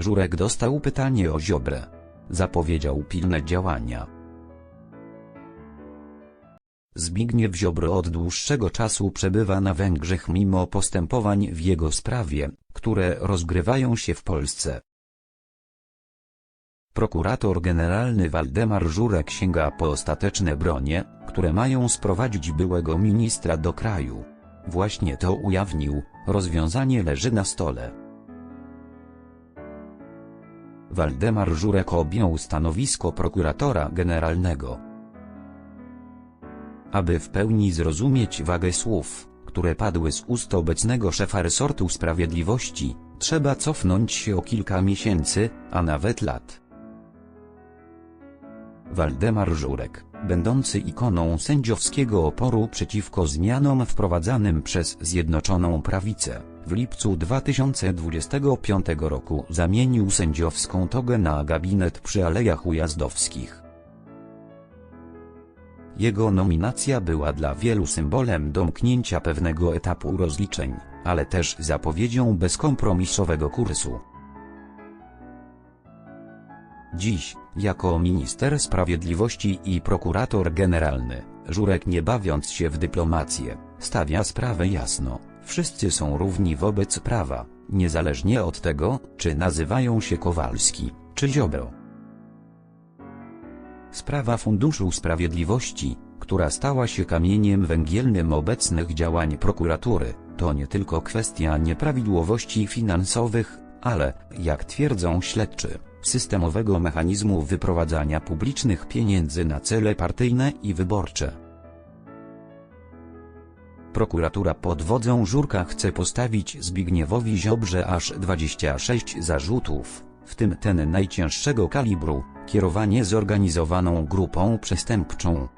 Żurek dostał pytanie o Ziobrę. Zapowiedział pilne działania. Zbigniew Ziobro od dłuższego czasu przebywa na Węgrzech mimo postępowań w jego sprawie, które rozgrywają się w Polsce. Prokurator generalny Waldemar Żurek sięga po ostateczne bronie, które mają sprowadzić byłego ministra do kraju. Właśnie to ujawnił, rozwiązanie leży na stole. Waldemar Żurek objął stanowisko prokuratora generalnego. Aby w pełni zrozumieć wagę słów, które padły z ust obecnego szefa resortu sprawiedliwości, trzeba cofnąć się o kilka miesięcy, a nawet lat. Waldemar Żurek, będący ikoną sędziowskiego oporu przeciwko zmianom wprowadzanym przez Zjednoczoną Prawicę, w lipcu 2025 roku zamienił sędziowską togę na gabinet przy Alejach Ujazdowskich. Jego nominacja była dla wielu symbolem domknięcia pewnego etapu rozliczeń, ale też zapowiedzią bezkompromisowego kursu. Dziś, jako minister sprawiedliwości i prokurator generalny, Żurek nie bawiąc się w dyplomację, stawia sprawę jasno. Wszyscy są równi wobec prawa, niezależnie od tego, czy nazywają się Kowalski, czy Ziobro. Sprawa Funduszu Sprawiedliwości, która stała się kamieniem węgielnym obecnych działań prokuratury, to nie tylko kwestia nieprawidłowości finansowych, ale, jak twierdzą śledczy, systemowego mechanizmu wyprowadzania publicznych pieniędzy na cele partyjne i wyborcze. Prokuratura pod wodzą Żurka chce postawić Zbigniewowi Ziobrze aż 26 zarzutów, w tym ten najcięższego kalibru, kierowanie zorganizowaną grupą przestępczą.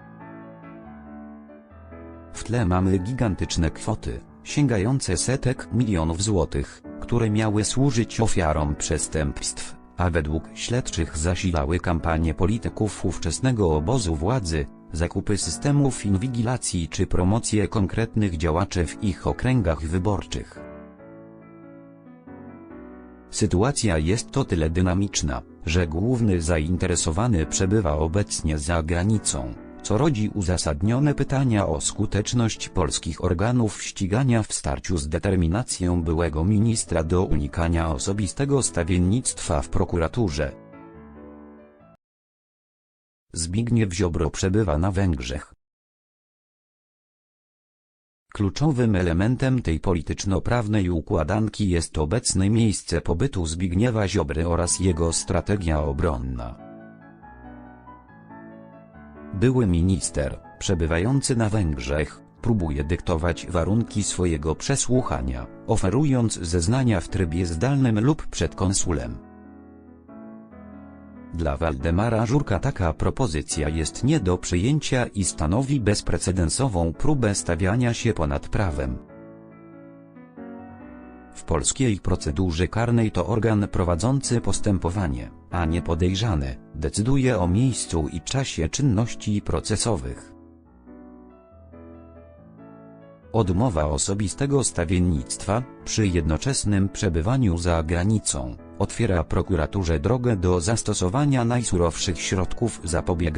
W tle mamy gigantyczne kwoty, sięgające setek milionów złotych, które miały służyć ofiarom przestępstw, a według śledczych zasilały kampanię polityków ówczesnego obozu władzy, zakupy systemów inwigilacji czy promocję konkretnych działaczy w ich okręgach wyborczych. Sytuacja jest to tyle dynamiczna, że główny zainteresowany przebywa obecnie za granicą, co rodzi uzasadnione pytania o skuteczność polskich organów ścigania w starciu z determinacją byłego ministra do unikania osobistego stawiennictwa w prokuraturze. Zbigniew Ziobro przebywa na Węgrzech. Kluczowym elementem tej polityczno-prawnej układanki jest obecne miejsce pobytu Zbigniewa Ziobry oraz jego strategia obronna. Były minister, przebywający na Węgrzech, próbuje dyktować warunki swojego przesłuchania, oferując zeznania w trybie zdalnym lub przed konsulem. Dla Waldemara Żurka taka propozycja jest nie do przyjęcia i stanowi bezprecedensową próbę stawiania się ponad prawem. W polskiej procedurze karnej to organ prowadzący postępowanie, a nie podejrzany, decyduje o miejscu i czasie czynności procesowych. Odmowa osobistego stawiennictwa, przy jednoczesnym przebywaniu za granicą, otwiera prokuraturze drogę do zastosowania najsurowszych środków zapobiegania.